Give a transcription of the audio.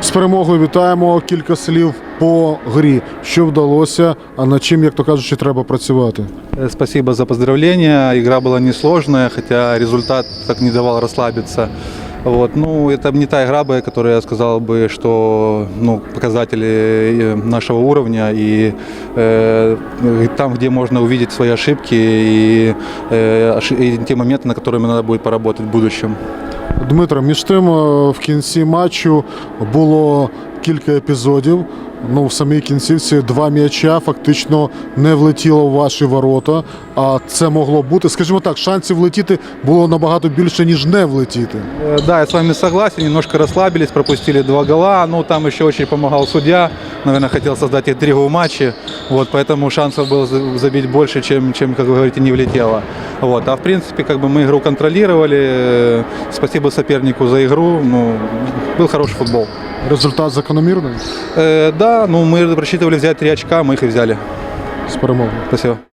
З перемогою вітаємо кілька слів по грі. Що вдалося, а над чим, як то кажуть, ще треба працювати. Э, Спасибо за поздравления. Игра была несложная, хотя результат так не давал расслабиться. Вот. Ну, это не та игра, бы, которая я сказал бы, что ну, показатели э, нашего уровня и э, там, где можно увидеть свои ошибки и, э, оши- и те моменты, на которыми надо будет поработать в будущем. Дмитро, між тим е, в кінці матчу було кілька епізодів. Ну, в самій кінцівці два м'яча фактично не влетіло в ваші ворота. А це могло бути. Скажімо так, шансів влетіти було набагато більше, ніж не влетіти. Э, Да, я с вами согласен, немножко расслабились, пропустили два гола, ну там еще очень помогал судья, наверное, хотел создать интригу в матче, вот, поэтому шансов было за- забить больше, чем, чем, как вы говорите, не влетело. Вот, а в принципе, как бы мы игру контролировали, э, спасибо сопернику за игру, ну, был хороший футбол. Результат закономірний Э, да, ну мы рассчитывали взять три очка, мы их и взяли. з перемогою. Спасибо.